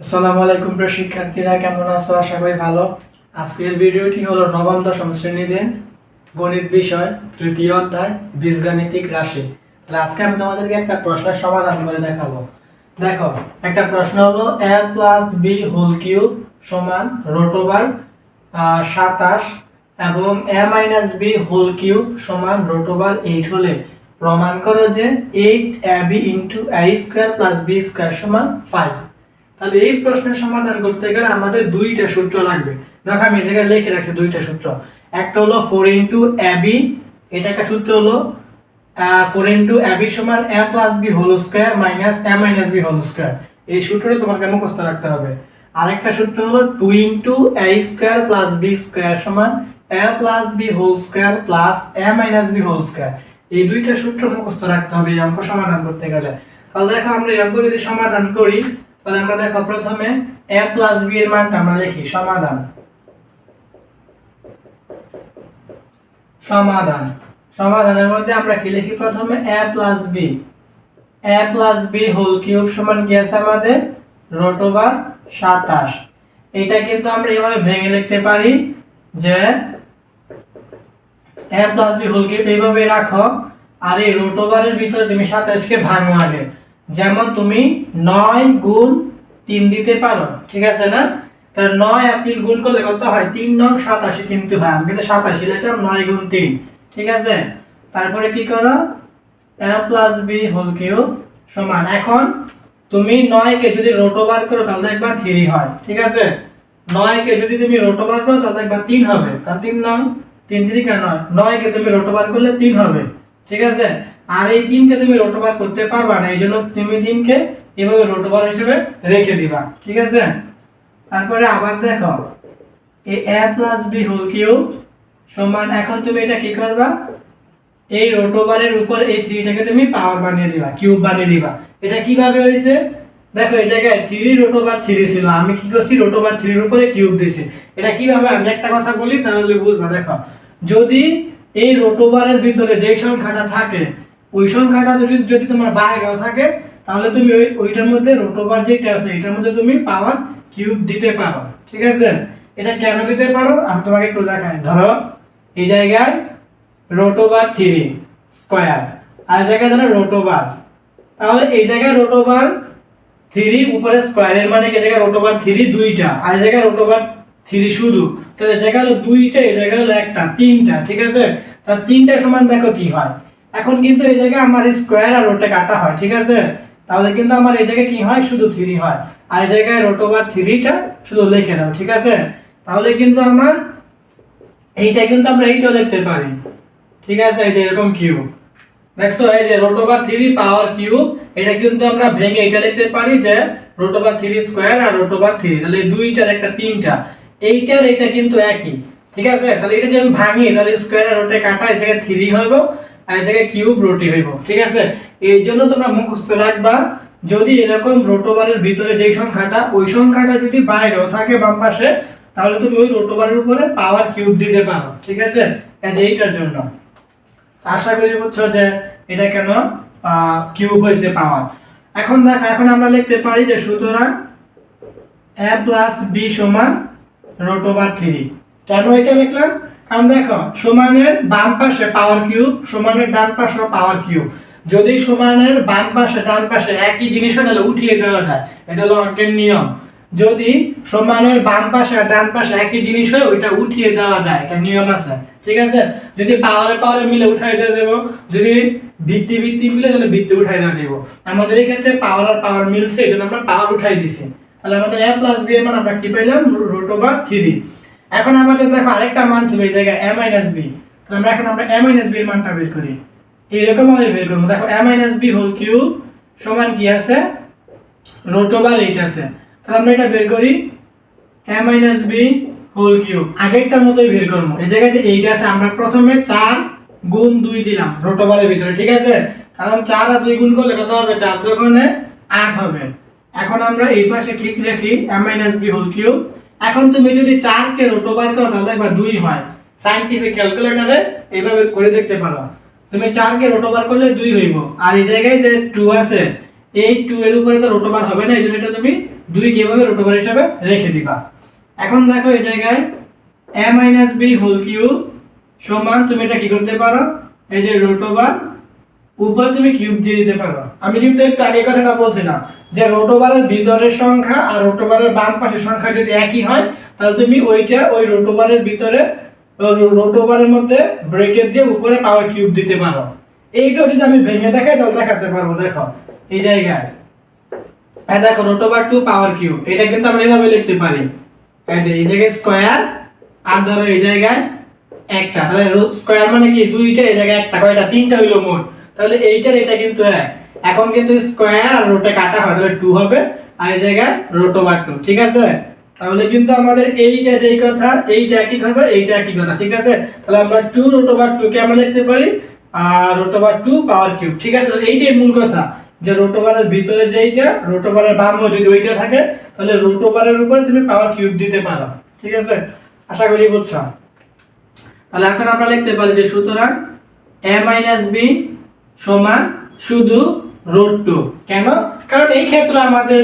আসসালামু আলাইকুম প্রিয় শিক্ষার্থীরা, কেমন আছো? আশা করি ভালো। আজকের ভিডিওটি হলো নবম, দশম শ্রেণীদের গণিত বিষয়, তৃতীয় অধ্যায়, বীজগাণিতিক রাশি। তাহলে আজকে আমি তোমাদেরকে একটা প্রশ্নের সমাধান করে দেখাবো। দেখো, একটা প্রশ্ন হলো A plus B whole cube সমান রোটোবার সাতাশ এবং A minus B whole cube সমান রোটোবার এইট হলে প্রমাণ করো যে eight A B into A square plus B square সমান ফাইভ তাহলে এই প্রশ্নের সমাধান করতে গেলে আমাদের দুইটা সূত্র লাগবে। দেখো আমি জায়গায় লিখে রাখছি দুইটা সূত্র। একটা হলো ফোর ইন্টু এবি এটা একটা সূত্র হলো ফোর ইন্টু এবি সমান A plus B whole square minus A minus B whole square এই সূত্রটা তোমাকে মুখস্থ রাখতে হবে। আরেকটা সূত্র হলো two into A square plus B square সমান A plus B whole square plus A minus B whole square এই দুইটা সূত্র মুখস্থ রাখতে হবে এই অঙ্ক সমাধান করতে গেলে। তাহলে দেখো আমরা এই অঙ্ক যদি সমাধান করি তাহলে আমরা দেখো প্রথমে a প্লাস b এর মানটা আমরা লিখি, সমাধান। সমাধান। সমাধানের মধ্যে আমরা কি লিখি প্রথমে? a plus b a plus b whole cube সমান কি আছে আমাদের? রুট ওভার 27 এটা কিন্তু আমরা এইভাবে ভেঙে লিখতে পারি যে a plus b whole cube এইভাবে রাখো, আর এই রুট ওভারের ভিতরে তুমি 27 কে ভাঙো আগে। যেমন তুমি নয় গুণ তিন দিতে পারো ঠিক আছে না? তাহলে নয় আর তিন গুণ করলে কত হয়? তিন নং সাতাশি কিন্তু হয়, আমি কিন্তু সাতাশি লিখলাম, নয় গুণ তিন, ঠিক আছে? তারপরে কি করো? A plus B whole cube সমান। এখন তুমি নয়কে যদি রোটোবার করো, তাহলে একবার থ্রি হয়, ঠিক আছে? নয়কে যদি তুমি রোটোবার করো, তাহলে একবার তিন হবে। কারণ তিন নং, তিন তিরিকা নয় নয়কে তুমি রোটোবার করলে তিন হবে, ঠিক আছে? আর এই দিনকে তুমি রোটোবার করতে পারবা না, এই জন্য তুমি দিনকে এভাবে রোটোবার হিসেবে রেখে দিবা, ঠিক আছে? তারপরে আবার দেখো এই a plus B whole cube সমান, এখন তুমি এটা কি করবা? এই রোটোবারের উপর এই থ্রিটাকে তুমি পাওয়ার বানিয়ে দিবা কিউব বানিয়ে দিবা। এটা কীভাবে হয়েছে? দেখো, এই জায়গায় থ্রি রোটোবার থ্রি ছিল, আমি কি করছি? রোটোবার থ্রির উপরে কিউব দিছি। এটা কীভাবে? আমি একটা কথা বলি, তাহলে বুঝবা, দেখো। যদি এই রোটোবারের ভিতরে যে সংখ্যাটা থাকে ওই সংখ্যাটা যদি যদি তোমার বাইরেও থাকে, তাহলে তুমি ওই, ওইটার মধ্যে রোটোবার যেটা আছে, এটার মধ্যে তুমি পাওয়ার কিউব দিতে পারো, ঠিক আছে? এটা কেন দিতে পারো? আমি তোমাকে একটু দেখাই। ধরো, এই জায়গায় রোটোবার থ্রি স্কোয়ার আর জায়গায় ধরো রোটোবার তাহলে এই জায়গায় রোটোবার থ্রি উপরে স্কোয়ারের মানে এই জায়গায় রোটোবার থ্রি দুইটা, আর এই জায়গায় রোটোবার থ্রি শুধু। তাহলে জায়গা হলো দুইটা, এই জায়গা হলো একটা, তিনটা, ঠিক আছে? তার তিনটা সমান দেখো কি হয়? এখন কিন্তু এই জায়গায় আমার স্কোয়ার আর রোটে কাটা হয়, ঠিক আছে? তাহলে কিন্তু আমার এই জায়গায় কি হয়? শুধু থ্রি হয়। আর এই জায়গায় রোট ওভার থ্রিটা শুধু লিখে দাও ঠিক আছে? তাহলে কিন্তু আমার এইটা কিন্তু আমরা এইটাও লিখতে পারি। ঠিক আছে? এই যে এরকম কিউব দেখছ? এই যে root over three power cube এটা কিন্তু আমরা ভেঙে এটা লিখতে পারি যে রোট ওভার থ্রি স্কোয়ার আর রোট ওভার থ্রি তাহলে দুইটার একটা তিনটা। এইটার এটা কিন্তু একই। ঠিক আছে? তাহলে এটা যে আমি ভাঙি, তাহলে স্কোয়ার আর রোটে কাটা, এই জায়গায় থ্রি হইব। আর জায়গায় কিউব রুটি হইব, ঠিক আছে? এই জন্য তোমরা মুখস্থ রাখবা, যদি এরকম রোটোবারের ভিতরে যেই সংখ্যাটা, ওই সংখ্যাটা যদি বাইরেও থাকে বাম পাশে, তাহলে তুমি ওই রোটোবারের উপরে পাওয়ার কিউব দিতে পারো, ঠিক আছে? এই এইটার জন্য। আশা করি বুঝছ যে এটা কেন কিউব হয়েছে পাওয়ার এখন দেখো, এখন আমরা লিখতে পারি যে সুতরাং a প্লাস বি সমান রোট ওভার থ্রি কেন এটা লিখলাম? কারণ দেখো, সমানের বাম পাশে পাওয়ার কিউব সমানের ডান পাশে পাওয়ার কিউব যদি সমানের বাম পাশে, ডান পাশে একই জিনিস হয়, তাহলে উঠিয়ে দেওয়া যায়। এটা হলো অঙ্কের নিয়ম। যদি সমানের বাম পাশে আর ডান পাশে একই জিনিস হয়, ওইটা উঠিয়ে দেওয়া যায়। এটা নিয়ম আছে। ঠিক আছে? যদি পাওয়ারে পাওয়ারে মিলে উঠাই দেওয়া যাব যদি ভিত্তি ভিত্তি মিলে, তাহলে ভিত্তি উঠাই দেওয়া যাব আমাদের এই ক্ষেত্রে পাওয়ার আর পাওয়ার মিলছে, এই জন্য আমরা পাওয়ার উঠাই দিছি। তাহলে আমাদের এ প্লাস বি এর মান আমরা কি পাইলাম? রুট ওভার থ্রি এখন আমাদের দেখো আরেকটা মান ছিল এই জায়গায় a মাইনাস বি আমরা এখন আমরা a মাইনাস বি এর মানটা বের করি। এইরকম ভাবে বের করব। দেখো a minus B whole cube সমান কি আছে? রুট ওভার এইট আছে। তাহলে আমরা এটা বের করি। A minus B whole cube আগেরটার মতোই বের করব। এই জায়গায় যে এইটা আছে, আমরা প্রথমে চার গুণ দুই দিলাম রুট ওভারের ভিতরে, ঠিক আছে? কারণ চার আর দুই গুণ করলে কত হবে? চার দোকানে আট হবে। এখন আমরা এই পাশে ঠিক রাখি a minus B whole cube এখন তুমি যদি চারকে রুট ওভার করো, তাহলে একবার দুই হয়। সাইন্টিফিক ক্যালকুলেটরে এইভাবে করে দেখতে পারো। তুমি চারকে রুট ওভার করলে দুই হইব। আর এই জায়গায় যে টু আছে, এই টু এর উপরে তো রোটোবার হবে না এই জন্য এটা তুমি দুই কীভাবে রুট ওভার হিসাবে রেখে দিবা। এখন দেখো এই জায়গায় A minus B whole cube সমান, তুমি এটা কি করতে পারো? এই যে রুট ওভার উপরে তুমি কিউব দিয়ে দিতে পারো। আমি কিন্তু একটু আগে কথাটা বলছিলাম যে রোটোবারের ভিতরের সংখ্যা আর রোটোবারের বাম পাশের সংখ্যা যদি একই হয়, তাহলে তুমি ওইটা ওই রোটোবারের ভিতরে রোটোবারের মধ্যে ব্রেকেট দিয়ে উপরে পাওয়ার কিউব দিতে পারো। এইটা যদি আমি ভেঙে দেখাই, তাহলে দেখাতে পারব, দেখো, এই জায়গায়। এই দেখো রোটোবার টু পাওয়ার কিউব এটা কিন্তু আমরা এভাবে লিখতে পারি। এই যে, এই জায়গায় স্কোয়ার আর ধরো এই জায়গায় একটা, তাহলে স্কয়ার মানে কি? দুইটা, এই জায়গায় একটা, কয়টা? তিনটা হইল মোট। তাহলে এইটার এটা কিন্তু এক এখন কিন্তু স্কোয়ার আর রোটে কাটা হয়, তাহলে টু হবে। আর এই জায়গায় রোটো বার টু ঠিক আছে? তাহলে কিন্তু আমাদের এইটা যেই কথা, এইটা একই কথা, এইটা একই কথা, ঠিক আছে? তাহলে আমরা টু রোটো টু কে আমরা লিখতে পারি, আর রোটো বার টু পাওয়ার কিউব ঠিক আছে? এইটাই মূল কথা, যে রোটোবারের ভিতরে যেইটা রোটোবারের বামও যদি ওইটা থাকে, তাহলে রোটোবারের উপরে তুমি পাওয়ার কিউব দিতে পারো, ঠিক আছে? আশা করি বুঝছ? তাহলে এখন আমরা লিখতে পারি যে সুতরাং a মাইনাস বি সমান শুধু রুট টু কেন? কারণ এই ক্ষেত্রে আমাদের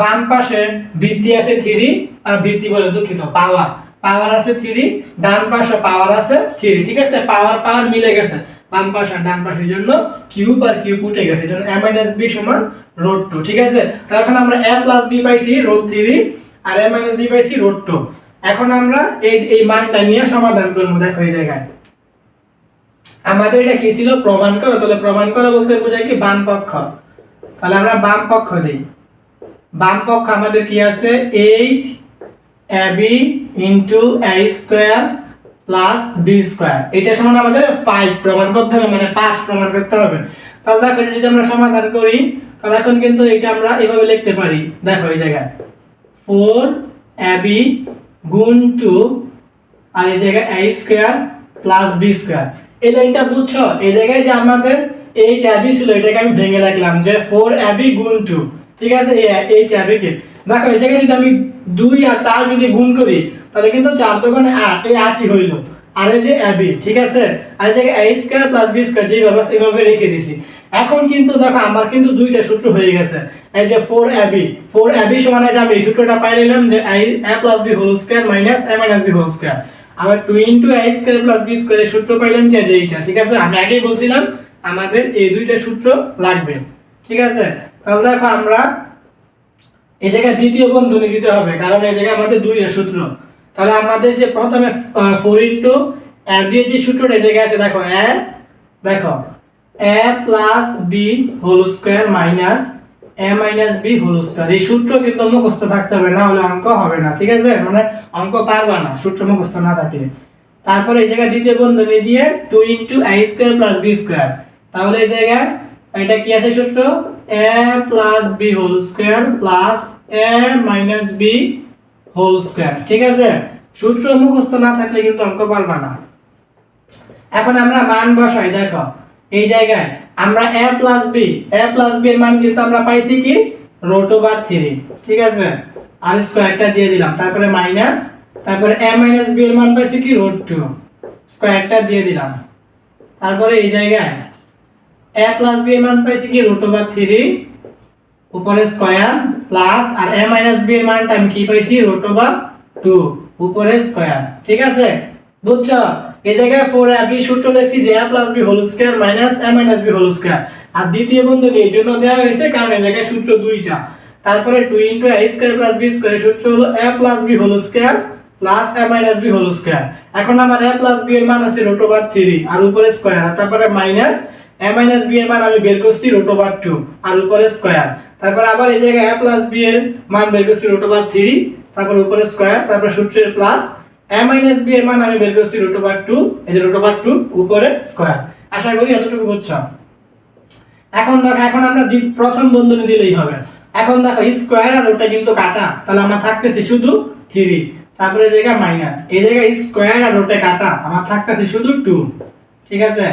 বাম পাশে বৃদ্ধি আছে থ্রি আর বৃদ্ধি বলে দুঃখিত পাওয়ার পাওয়ার আছে থ্রি ডান পাশে পাওয়ার আছে থ্রি ঠিক আছে? পাওয়ার পাওয়ার মিলে গেছে। বাম পাশে আর ডান পাশের জন্য কিউব আর কিউব উঠে গেছে জন্য a মাইনাস বি সমান রুট টু ঠিক আছে? তাহলে এখন আমরা a প্লাস বি পাইছি রুট থ্রি আর a মাইনাস বি পাইছি রুট টু এখন আমরা এই এই মানটা নিয়ে সমাধান করব, দেখো এই জায়গায়। আমাদের এটা কি ছিল? প্রমাণ করো। তাহলে প্রমাণ করো বলতে বোঝায় কি? বাম পক্ষ। তাহলে আমরা বাম পক্ষ দিই। বাম পক্ষ আমাদের কি আছে? Eight A B into A square plus B square. এটা সমান আমাদের ফাইভ প্রমাণ করতে হবে মানে পাঁচ প্রমাণ করতে হবে। তাহলে দেখো, এটা যদি আমরা সমাধান করি, তাহলে এখন কিন্তু এটা আমরা এভাবে লিখতে পারি। দেখো এই জায়গায়। ফোর এবি গুণ টু আর এই জায়গায় a square plus B square. এই লাইনটা বুঝছ? এই জায়গায় যে আমাদের এই ট্যাবি ছিল, এটাকে আমি ভেঙে রাখলাম, যে ফোর অ্যাবি গুণ টু ঠিক আছে? এই ট্যাবিকে দেখো, এই জায়গায় যদি আমি দুই আর চার যদি গুণ করি, তাহলে কিন্তু চার দোকানে আট এই আটই হইল? আর এই যে অ্যাবি ঠিক আছে? আর এই জায়গায় a square plus B square যেভাবে এইভাবে রেখে দিছি। এখন কিন্তু দেখো, আমার কিন্তু দুইটা সূত্র হয়ে গেছে। এই যে ফোর অ্যাবি ফোর অ্যাবি সমান যে আমি সূত্রটা পাই নিলাম যে a plus B whole square minus a minus B whole square আবার two into I square plus B স্কয়ারের সূত্র পাইলাম কি? যে এইটা, ঠিক আছে? আমি আগেই বলছিলাম, আমাদের এই দুইটা সূত্র লাগবে। ঠিক আছে? তাহলে দেখো আমরা এই জায়গায় দ্বিতীয় বন্ধনী দিতে হবে, কারণ এই জায়গায় আমাদের দুই দুইটা সূত্র। তাহলে আমাদের যে প্রথমে ফোর ইন্টু বি যে সূত্রটা এই জায়গায় আছে, দেখো, এ দেখো, A plus B whole square minus A minus B whole square এই সূত্র কিন্তু মুখস্থ থাকতে হবে, না হলে অঙ্ক হবে না, ঠিক আছে? মানে অঙ্ক পারবা না, সূত্র মুখস্থ না থাকলে। তারপরে এই জায়গায় দ্বিতীয় বন্ধনী দিয়ে two into I square plus B square তাহলে এই জায়গায়, এটা কি আছে সূত্র? A plus B whole square plus A minus B whole square ঠিক আছে? সূত্র মুখস্থ না থাকলে কিন্তু অঙ্ক পারবা না। এখন আমরা মান বসাই, দেখো। এই জায়গায় আমরা a plus B a plus B এর মান কিন্তু আমরা পাইছি কি? রুট ওভার থ্রি ঠিক আছে? আর স্কোয়ারটা দিয়ে দিলাম, তারপরে মাইনাস তারপরে a মাইনাস বি এর মান পাইছি কি? রুট টু স্কোয়ারটা দিয়ে দিলাম। তারপরে এই জায়গায় a প্লাস বি এর মান পাইছি কি? রুট ওভার থ্রি উপরে স্কয়ার প্লাস আর a মাইনাস বি এর মানটা আমি কি পাইছি? রুট ওভার টু উপরে স্কয়ার ঠিক আছে? বুঝছ? এই জায়গায় ফোর b সূত্র লিখছি যে a plus B whole square minus a minus B whole square আর দ্বিতীয় বন্ধনী এই জন্য দেওয়া হয়েছে, কারণ এই জায়গায় সূত্র দুইটা। তারপরে two into a square B square সূত্র হলো a plus B whole square plus a minus B whole square এখন আমার a প্লাস বি এর মান হচ্ছে রুট ওভার থ্রি আর উপরে স্কয়ার আর তারপরে মাইনাস a মাইনাস বি এর মান আমি বের করছি রুট ওভার টু আর উপরে স্কয়ার তারপর আবার এই জায়গায় a প্লাস বি এর মান বের করছি রুট ওভার থ্রি তারপর উপরে স্কয়ার তারপর সূত্রের প্লাস মাইনাস বি এর মান আমি বের করছি রুট ওভার টু এই যে রুট ওভার টু উপরে স্কয়ার আশা করি এতটুকু বুঝছ? এখন দেখো, এখন আমরা প্রথম বন্ধনী দিলেই হবে। এখন দেখো স্কয়ার আর ওটা কিন্তু কাটা। তাহলে আমার থাকতেছে শুধু থ্রি তারপরে এই জায়গায় মাইনাস এই জায়গায় স্কয়ার আর ওটা কাটা। আমার থাকতেছে শুধু টু ঠিক আছে?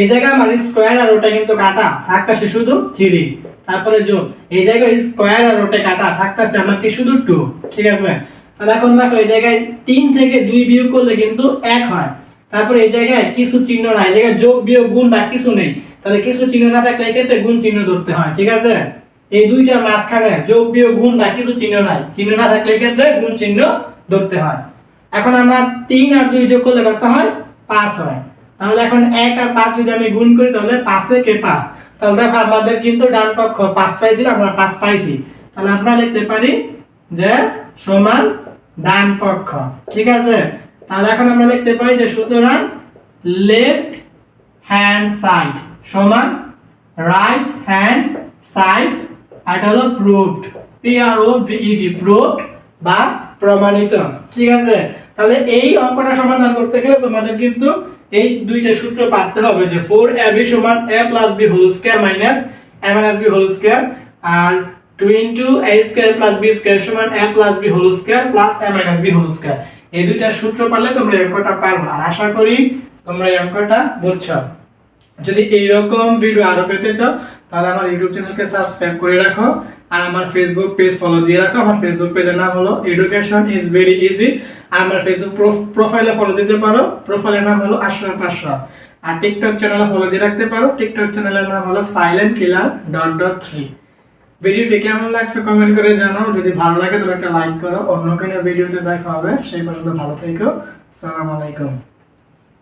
এই জায়গায় আমার স্কয়ার আর ওটা কিন্তু কাটা। থাকতেছে শুধু থ্রি তারপরে যোগ। এই জায়গায় স্কয়ার আর ওটা কাটা। থাকতেছে আমার কি শুধু টু ঠিক আছে? তাহলে এখন দেখো, এই জায়গায় তিন থেকে দুই বিয়োগ করলে কিন্তু এক হয়। তারপরে এই জায়গায় কিছু চিহ্ন নাই, এই জায়গায় যোগ, বিয়োগ, গুণ বা কিছু নেই। তাহলে কিছু চিহ্ন না থাকলে এক্ষেত্রে গুণ চিহ্ন ধরতে হয়, ঠিক আছে? এই দুইটার মাঝখানে যোগ, বিয়োগ, গুণ বা কিছু চিহ্ন নাই। চিহ্ন না থাকলে ক্ষেত্রে গুণ চিহ্ন ধরতে হয়। এখন আমার তিন আর দুই যোগ করলে কত হয়? পাঁচ হয়। তাহলে এখন এক আর পাঁচ যদি আমি গুণ করি, তাহলে পাঁচে কে পাঁচ? তাহলে দেখো, আমাদের কিন্তু ডান পক্ষ পাঁচ চাইছিল, আমরা পাঁচ পাইছি। তাহলে আমরা লিখতে পারি যে সমান ডান পক্ষ। ঠিক আছে? তাহলে এখন আমরা লিখতে পারি যে সুতরাং লেফট হ্যান্ড সাইড সমান রাইট হ্যান্ড সাইড এটা হলো proved P R O V E D proved বা প্রমাণিত। ঠিক আছে? তাহলে এই অঙ্কটা সমাধান করতে গেলে তোমাদের কিন্তু এই দুইটা সূত্র পারতে হবে যে ফোর এ বি সমান A plus B whole square minus M A minus B whole square R two into A square plus B square সমান A plus B whole square plus A minus B whole square. এই দুইটা সূত্র পারলে তোমরা এই অঙ্কটা পারবে। আর আশা করি তোমরা এই অঙ্কটা বুঝছ। যদি এইরকম ভিডিও আরও পেতে চাও, তাহলে আমার ইউটিউব চ্যানেলকে সাবস্ক্রাইব করে রাখো। আর আমার ফেসবুক পেজ ফলো দিয়ে রাখো। আমার ফেসবুক পেজের নাম হলো এডুকেশন ইজ ভেরি ইজি আর আমার ফেসবুক প্রোফাইলে ফলো দিতে পারো। প্রোফাইলের নাম হলো আশরাফ আশরাফ আর টিকটক চ্যানেলে ফলো দিয়ে রাখতে পারো। টিকটক চ্যানেলের নাম হলো silent killer dot dot three ভিডিওটি কেমন লাগছে কমেন্ট করে জানাও। যদি ভালো লাগে তাহলে একটা লাইক করো। অন্য কোনো ভিডিওতে দেখা হবে। সেই পর্যন্ত ভালো থেকো। সালাম আলাইকুম